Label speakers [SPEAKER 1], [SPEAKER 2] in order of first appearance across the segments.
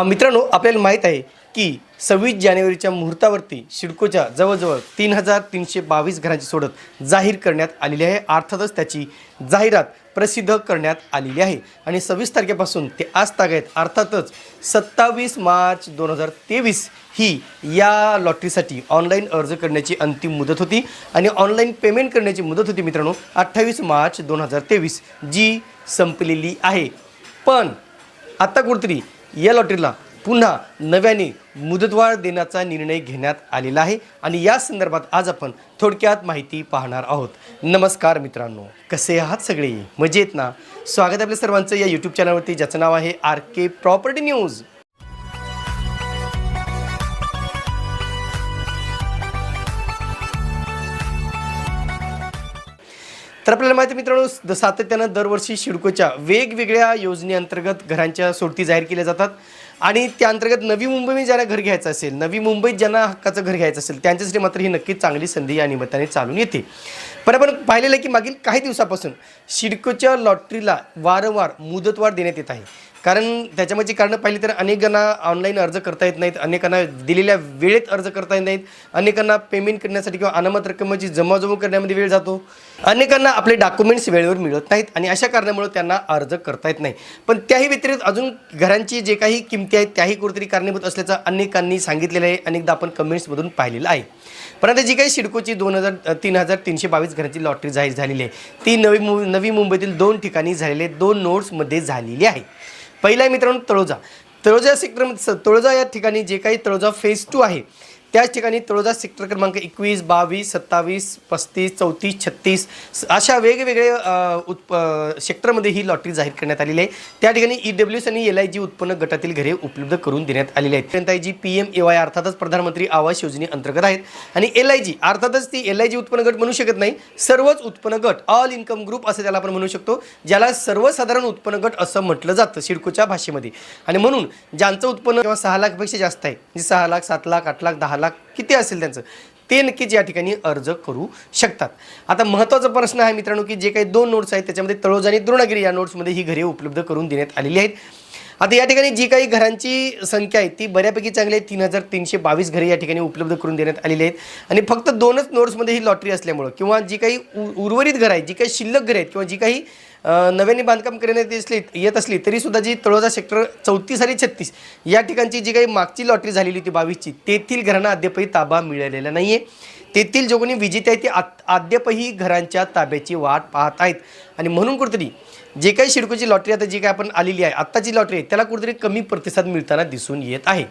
[SPEAKER 1] मित्रांनो आपल्याला माहीत आहे की सव्वीस जानेवारीच्या मुहूर्तावरती सिडकोच्या जवळजवळ तीन हजार तीनशे बावीस घरांची सोडत जाहीर करण्यात आलेली आहे. अर्थातच त्याची जाहिरात प्रसिद्ध करण्यात आलेली आहे. आणि सव्वीस तारखेपासून ते आज तागायत अर्थातच सत्तावीस मार्च दोन हजार तेवीस ही या लॉटरीसाठी ऑनलाईन अर्ज करण्याची अंतिम मुदत होती. आणि ऑनलाईन पेमेंट करण्याची मुदत होती मित्रांनो अठ्ठावीस मार्च दोन हजार तेवीस जी संपलेली आहे. पण आता कुठेतरी या लॉटरीला पुन्हा नव्याने मुदतवाढ देण्याचा निर्णय घेण्यात आलेला आहे आणि या संदर्भात आज आपण थोडक्यात माहिती पाहणार आहोत. नमस्कार मित्रांनो कसे आहात सगळे? मजेत ना? स्वागत आपल्या सर्वांचं या यूट्यूब चॅनलवरती ज्याचं नाव आहे आर के प्रॉपर्टी न्यूज तर आपल्याला माहिती मित्रांनो सातत्यानं दरवर्षी शिडकोच्या वेगवेगळ्या योजनेअंतर्गत घरांच्या सोडती जाहीर केल्या जातात. आणि त्या अंतर्गत नवी मुंबईमध्ये ज्यांना घर घ्यायचं असेल नवी मुंबईत ज्यांना हक्काचं घर घ्यायचं असेल त्यांच्यासाठी मात्र ही नक्कीच चांगली संधी या निमित्ताने चालून येते. पण आपण पाहिलेलं आहे की मागील काही दिवसापासून शिडकोच्या लॉटरीला वारंवार मुदतवाढ देण्यात येत आहे. कारण त्याच्यामध्ये कारणं पाहिली तर अनेकांना ऑनलाईन अर्ज करता येत नाहीत अनेकांना दिलेल्या वेळेत अर्ज करता येत नाहीत अनेकांना पेमेंट करण्यासाठी किंवा अनामत रकमेची जमाजमा करण्यामध्ये वेळ जातो अनेकांना आपले डॉक्युमेंट्स वेळेवर मिळत नाहीत आणि अशा कारणामुळे त्यांना अर्ज करता येत नाही. पण त्याही व्यतिरिक्त अजून घरांची जे काही किमती आहेत त्याही कुठेतरी कारणीभूत असल्याचं अनेकांनी सांगितलेलं आहे अनेकदा आपण कमेंट्समधून पाहिलेलं आहे. परंतु जी काही सिडकोची दोन हजार तीन हजार तीनशे बावीस घरांची लॉटरी जाहीर झालेली आहे. ती नवी मु नवी मुंबईतील दोन ठिकाणी झालेले दोन नोट्समध्ये झालेली आहे. पहिला आहे मित्रांनो तळोजा. तळोजा सेक्टर तळोजा या ठिकाणी जे काही तळोजा फेज टू आहे त्याच ठिकाणी तळोजा सेक्टर क्रमांक एकवीस बावीस सत्तावीस पस्तीस चौतीस छत्तीस अशा वेगवेगळे उत्प सेक्टरमध्ये ही लॉटरी जाहीर करण्यात आलेली आहे. त्या ठिकाणी ई डब्ल्यू एस आणि एल आय जी उत्पन्न गटातील घरे उपलब्ध करून देण्यात आलेली आहेत. पर्यंत G P M A Y अर्थातच प्रधानमंत्री आवास योजनेअंतर्गत आहेत. आणि एल आय जी अर्थातच ती एल आय जी उत्पन्न गट म्हणू शकत नाही सर्वच उत्पन्न गट ऑल इन्कम ग्रुप असं त्याला आपण म्हणू शकतो ज्याला सर्वसाधारण उत्पन्न गट असं म्हटलं जातं सिडकोच्या भाषेमध्ये. आणि म्हणून ज्यांचं उत्पन्न किंवा सहा लाखपेक्षा जास्त आहे म्हणजे सहा लाख सात लाख आठ लाख दहा लाख किती असेल त्यांचं ते नक्कीच या ठिकाणी अर्ज करू शकतात. आता महत्त्वाचा प्रश्न आहे मित्रांनो की जे काही दोन नोट्स आहेत त्याच्यामध्ये तळोजा आणि द्रोणागिरी या नोट्समध्ये ही घरे उपलब्ध करून देण्यात आलेली आहेत. आता या ठिकाणी जी काही घरांची संख्या आहे ती बऱ्यापैकी चांगली आहे. तीन हजार तीनशे बावीस घरे या ठिकाणी उपलब्ध करून देण्यात आलेली आहेत. आणि फक्त दोनच नोट्समध्ये ही लॉटरी असल्यामुळं किंवा जी काही उ- उर्वरित घरं आहेत जी काही शिल्लक घरं आहेत किंवा जी काही नव्याने बांधकाम करण्यात असली येत असली तरीसुद्धा जी तळोजा सेक्टर चौतीस आणि छत्तीस या ठिकाणची जी काही मागची लॉटरी झालेली होती बावीसची तेथील घरांना अद्यापही ताबा मिळालेला नाही आहे तेथील जो कोणी विजेते आहेत ते आत- अद्यापही घरांच्या ताब्याची वाट पाहत आहेत. आणि म्हणून कुठेतरी जे काही शिडकोची लॉटरी आता जी काही आपण आलेली आहे आत्ताची लॉटरी आहे त्याला कुठेतरी कमी प्रतिसाद मिळताना दिसून येत आहे.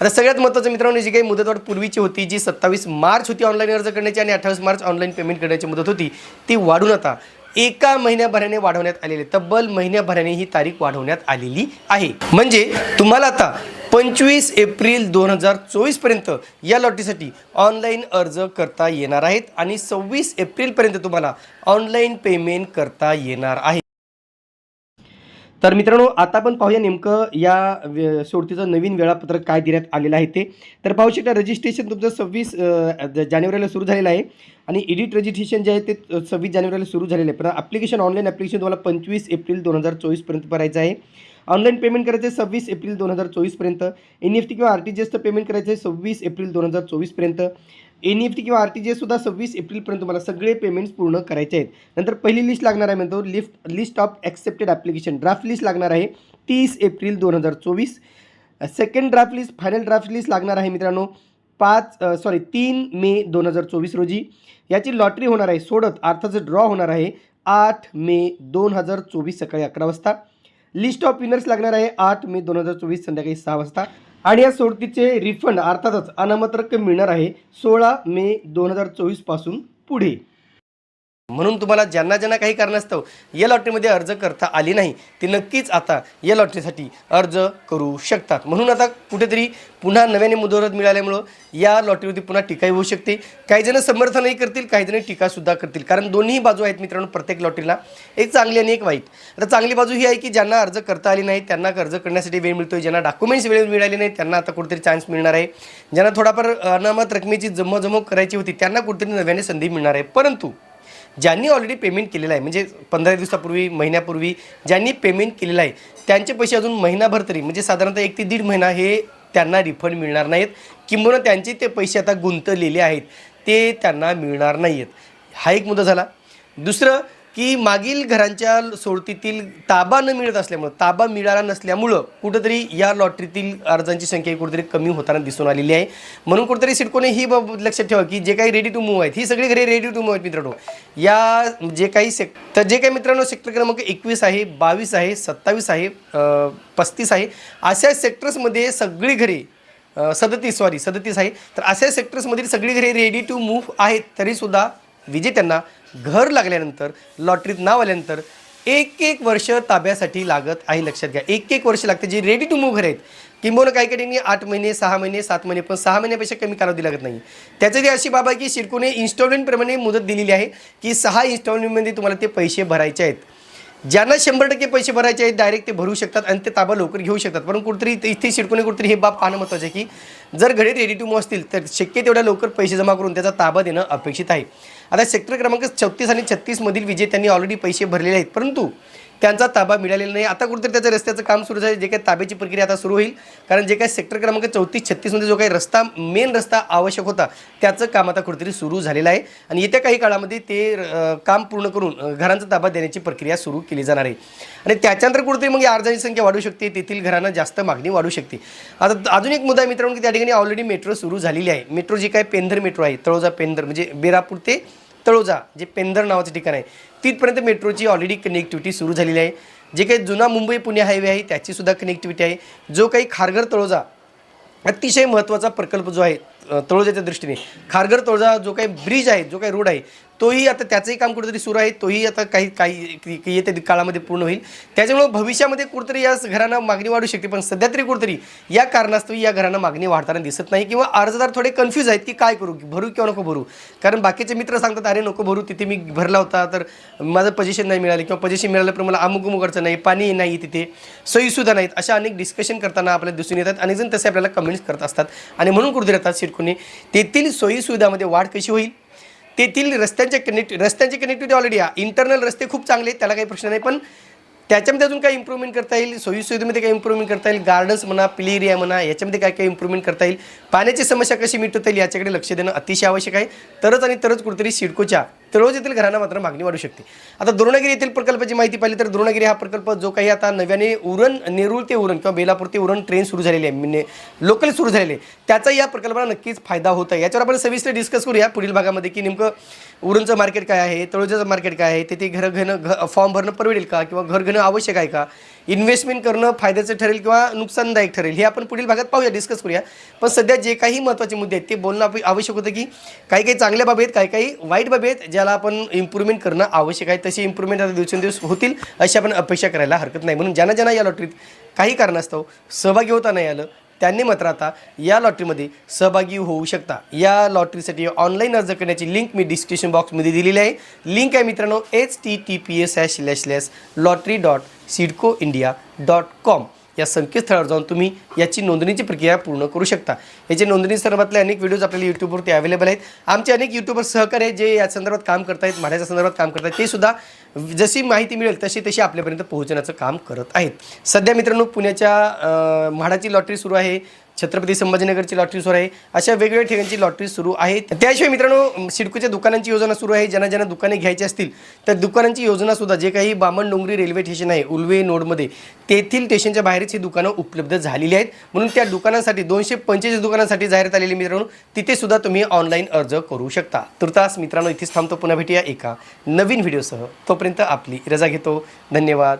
[SPEAKER 1] आता सगळ्यात महत्त्वाचं मित्रांनो जी काही मुदतवाढ पूर्वीची होती जी सत्तावीस मार्च होती ऑनलाईन अर्ज करण्याची आणि अठ्ठावीस मार्च ऑनलाईन पेमेंट करण्याची मुदत होती ती वाढून आता एका महिन्याभराने वाढवण्यात आलेली तब्बल महिन्याभराने ही तारीख वाढवण्यात आलेली आहे. म्हणजे तुम्हाला आता पंचवीस एप्रिल दोन हजार चोवीसपर्यंत या लॉटरीसाठी ऑनलाईन अर्ज करता येणार आहेत आणि सव्वीस एप्रिलपर्यंत तुम्हाला ऑनलाईन पेमेंट करता येणार आहे. तर मित्रांनो आता आपण पाहूया नेमकं या वे- सोडतीचं नवीन वेळापत्रक काय देण्यात आलेलं आहे ते. तर पाहू शकता रजिस्ट्रेशन तुमचं सव्वीस जानेवारीला सुरू झालेलं आहे आणि एडिट रजिस्ट्रेशन जे आहे ते सव्वीस जानेवारीला सुरू झालेलं आहे. पण ॲप्लिकेशन ऑनलाईन ॲप्लिकेशन तुम्हाला पंचवीस एप्रिल दोन हजार चोवीसपर्यंत भरायचं आहे. ऑनलाईन पेमेंट करायचं आहे सव्वीस एप्रिल दोन हजार चोवीसपर्यंत एन एफ टी किंवा आर टी जी एसचं पेमेंट करायचं आहे सव्वीस एप्रिल दोन हजार चोवीसपर्यंत एन एफ टी किंवा आर टी जी एससुद्धा सव्वीस एप्रिलपर्यंत तुम्हाला सगळे पेमेंट्स पूर्ण करायचे आहेत. नंतर पहिली लिस्ट लागणार आहे म्हणतो lift list of accepted application draft list लागणार आहे तीस एप्रिल दोन हजार चोवीस. Second draft list final draft list लागणार आहे मित्रांनो पाच सॉरी तीन मे दोन हजार चोवीस रोजी. याची लॉटरी होणार आहे सोडत अर्थाचं ड्रॉ होणार आहे आठ मे दोन हजार चोवीस सकाळी अकरा वाजता. लिस्ट ऑफ विनर्स लागणार आहे आठ मे दोन हजार चोवीस संध्याकाळी सहा वाजता. आणि या सोडतीचे रिफंड अर्थातच अनामत रक्कम मिळणार आहे सोळा मे दोन हजार चोवीसपासून पुढे. म्हणून तुम्हाला ज्यांना ज्यांना काही कारणास्तव या लॉटरीमध्ये अर्ज करता आली नाही ते नक्कीच आता या लॉटरीसाठी अर्ज करू शकतात. म्हणून आता कुठेतरी पुन्हा नव्याने मुदोरत मिळाल्यामुळं या लॉटरीवरती पुन्हा टीका होऊ शकते. काही जण समर्थनही करतील काही जण टीकासुद्धा करतील. कारण दोन्ही बाजू आहेत मित्रांनो प्रत्येक लॉटरीला. एक चांगली आणि एक वाईट. आता चांगली बाजू ही आहे की ज्यांना अर्ज करता आली नाही त्यांना अर्ज करण्यासाठी वेळ मिळतोय. ज्यांना डॉक्युमेंट्स वेळेवर मिळाले नाही त्यांना आता कुठेतरी चान्स मिळणार आहे. ज्यांना थोडाफार अनामत रकमेची जमवजमव करायची होती त्यांना कुठेतरी नव्याने संधी मिळणार आहे. परंतु ज्यांनी ऑलरेडी पेमेंट केलेलं आहे म्हणजे पंधरा दिवसापूर्वी महिन्यापूर्वी ज्यांनी पेमेंट केलेलं आहे त्यांचे पैसे अजून महिनाभर तरी म्हणजे साधारणतः एक ते दीड महिना हे त्यांना रिफंड मिळणार नाहीत. किंबहुना त्यांचे ते पैसे आता गुंतलेले आहेत ते त्यांना मिळणार नाही आहेत हा एक मुद्दा झाला. दुसरं की मागील घरांच्या सोडतीतील ताबा न मिळत असल्यामुळं ताबा मिळाला नसल्यामुळं कुठंतरी या लॉटरीतील अर्जांची संख्या कुठेतरी कमी होताना दिसून आलेली आहे. म्हणून कुठेतरी सिडकोने ही बाब लक्षात ठेवा की जे काही रेडी टू मूव्ह आहेत ही सगळी घरे रेडी टू मूव्ह आहेत मित्रांनो. या जे काही सेक तर जे काही मित्रांनो सेक्टर क्रमांक एकवीस आहे बावीस आहे सत्तावीस आहे पस्तीस आहे अशा सेक्टर्समध्ये सगळी घरे सदतीस सॉरी सदतीस आहे. तर अशा सेक्टर्समधील सगळी घरे रेडी टू मूव्ह आहेत तरीसुद्धा विजेत्यांना घर लागल्यानंतर लॉटरीत नाव आल्यानंतर एक एक वर्ष ताब्यासाठी लागत आहे लक्षात घ्या. एक एक वर्ष लागते. जे रेडी टू मूव्ह घर आहेत किंबहुना काही काही आठ महिने सहा महिने सात महिने पण सहा महिन्यापेक्षा कमी कालावधी लागत नाही. त्याचं जे अशी बाब आहे की शिडकोने इन्स्टॉलमेंटप्रमाणे मुदत दिलेली आहे की सहा इन्स्टॉलमेंटमध्ये तुम्हाला ते पैसे भरायचे आहेत. ज्यांना शंभर टक्के पैसे भरायचे आहेत डायरेक्ट ते भरू शकतात आणि ते ताबा लवकर घेऊ शकतात. पण कुठेतरी इथे- इथे शिडकोने कुठेतरी हे बाब पाहणं महत्त्वाचं आहे की जर घडे रेडी टू मूव असतील तर शक्य तेवढ्या लवकर पैसे जमा करून त्याचा ताबा देणं अपेक्षित आहे. आता सेक्टर क्रमांक चौतीस आणि छत्तीसमधील विजेत्यांनी ऑलरेडी पैसे भरलेले आहेत. परंतु त्यांचा ताबा मिळालेला नाही. आता कुठेतरी त्याचं रस्त्याचं काम सुरू झालं. जे काही ताब्याची प्रक्रिया आता सुरू होईल. कारण जे काही सेक्टर क्रमांक चौतीस छत्तीसमध्ये जो काही रस्ता मेन रस्ता आवश्यक होता त्याचं काम आता कुठेतरी सुरू झालेलं आहे. आणि येत्या काही काळामध्ये ते काम पूर्ण करून घरांचा ताबा देण्याची प्रक्रिया सुरू केली जाणार आहे. आणि त्याच्यानंतर कुठेतरी मग अर्जांची संख्या वाढू शकते. तेथील घरांना जास्त मागणी वाढू शकते. आता अजून एक मुद्दा मित्रांनो की त्या ठिकाणी ऑलरेडी मेट्रो सुरू झालेली आहे. मेट्रो जी काय पेंधर मेट्रो आहे तळोजा पेंधर म्हणजे बेरापूर ते तळोजा जे पेंधर नावाचं ठिकाण आहे तिथपर्यंत मेट्रोची ऑलरेडी कनेक्टिव्हिटी सुरू झालेली आहे. जे काही जुना मुंबई पुणे हायवे आहे त्याचीसुद्धा कनेक्टिव्हिटी आहे. जो काही खारघर तळोजा अतिशय महत्त्वाचा प्रकल्प जो आहे तळोजाच्या दृष्टीने खारघर तळोजा जो काही ब्रिज आहे जो काही रोड आहे तोही आता त्याचंही काम कुठेतरी सुरू आहे तोही आता काही काही येत्या काळामध्ये पूर्ण होईल. त्याच्यामुळे भविष्यामध्ये कुठेतरी या घरांना मागणी वाढू शकते पण सध्या तरी कुठेतरी या कारणास्तव या घरांना मागणी वाढताना दिसत नाही किंवा अर्जदार थोडे कन्फ्यूज आहेत की काय करू भरू किंवा नको भरू? कारण बाकीचे मित्र सांगतात अरे नको भरू तिथे मी भरला होता तर माझं पोझिशन नाही मिळाले किंवा पोझिशन मिळालं पण मला अमुक अमुक अडचण नाही पाणी नाही तिथे सोयीसुद्धा नाहीत अशा अनेक डिस्कशन करताना आपल्याला दिसून येतात. अनेक जण तसे आपल्याला कमेंट्स करत असतात. आणि म्हणून कुठेतरी येतात सिडकोने तेथील सोयीसुविधामध्ये वाढ कशी होईल? तेथील रस्त्यांच्या कनेक्ट रस्त्यांची कनेक्टिव्हिटी ऑलरेडी आहे. इंटरनल रस्ते खूप चांगले आहेत त्याला काही प्रश्न नाही पण त्याच्यामध्ये अजून काही इम्प्रूव्हमेंट करता येईल. सोयीसुविधेमध्ये काही इम्प्रूव्हमेंट करता येईल. गार्डन्स म्हणा प्ले एरिया म्हणा याच्यामध्ये काय काय इम्प्रूव्हमेंट करता येईल? पाण्याची समस्या कशी मिटवता येईल याच्याकडे लक्ष देणं अतिशय आवश्यक आहे. तरच आणि तरच कुठेतरी सिडकोच्या तळोज येथील घरांना मात्र मागणी वाढू शकते. आता द्रोणगिरी येथील प्रकल्पाची माहिती पाहिली तर द्रोणगिरी हा प्रकल्प जो काही आता नव्याने उरण नेरूळ ते उरण किंवा बेलापूर ते उरण ट्रेन सुरू झालेली आहे. म्हणजे लोकल सुरू झालेली आहे. त्याचा या प्रकल्पाला नक्कीच फायदा होत आहे. याच्यावर आपण सविस्तर डिस्कस करूया पुढील भागामध्ये की नेमकं उरणचं मार्केट काय आहे तळोजाचं मार्केट काय आहे तिथे घर घेणं घ फॉर्म भरणं परवडेल का किंवा घर घेणं आवश्यक आहे का? इन्व्हेस्टमेंट करणं फायद्याचं ठरेल किंवा नुकसानदायक ठरेल हे आपण पुढील भागात पाहूया डिस्कस करूया. पण सध्या जे काही महत्त्वाचे मुद्दे आहेत ते बोलणं आवश्यक होतं की काही काही चांगल्या बाबी आहेत काही काही वाईट बाबी आहेत ज्या त्याला आपण इम्प्रूव्हमेंट करणं आवश्यक आहे. तशी इम्प्रूव्हमेंट आता दिवसेंदिवस होतील अशी आपण अपेक्षा करायला हरकत नाही. म्हणून ज्यांना ज्यांना या लॉटरीत काही कारणास्तव सहभागी होता नाही आलं त्यांनी मात्र आता या लॉटरीमध्ये सहभागी होऊ शकता. या लॉटरीसाठी ऑनलाईन अर्ज करण्याची लिंक मी डिस्क्रिप्शन बॉक्समध्ये दिलेली आहे. लिंक आहे मित्रांनो H T T P S hash slash slash lottery dot CIDCO India dot com या संकेतस्थळावर जाऊन तुम्ही याची नोंदणीची प्रक्रिया पूर्ण करू शकता. याचे नोंदणी संदर्भातले अनेक व्हिडिओज आपल्याला यूट्यूबवरती अवेलेबल आहेत. आमचे अनेक यूट्यूबर सहकार्य जे या संदर्भात काम करतायत माझ्या संदर्भात काम करतायत. ते सुद्धा जशी माहिती मिळेल तशी तशी आपल्यापर्यंत पोहोचण्याचं काम करत आहेत. सध्या मित्रांनो पुण्याच्या म्हाडाची लॉटरी सुरू आहे. छत्रपती संभाजीनगरची लॉटरी सुरू आहे. अशा वेगवेगळ्या ठिकाणची लॉटरी सुरू आहे त्याशिवाय मित्रांनो सिडकोच्या दुकानांची योजना सुरू आहे. ज्यांना ज्यांना दुकाने घ्यायची असतील तर दुकानांची योजना सुद्धा जे काही बामण डोंगरी रेल्वे स्टेशन आहे उल्वे नोडमध्ये तेथील स्टेशनच्या बाहेरच ही दुकानं उपलब्ध झालेली आहेत. म्हणून त्या दुकानांसाठी दोनशे पंचेचाळीस दुकानांसाठी जाहिरात आलेली मित्रांनो तिथे सुद्धा तुम्ही ऑनलाईन अर्ज करू शकता. तुर्तास मित्रांनो इथेच थांबतो. पुन्हा भेटूया एका नवीन व्हिडिओसह तोपर्यंत आपली रजा घेतो. धन्यवाद.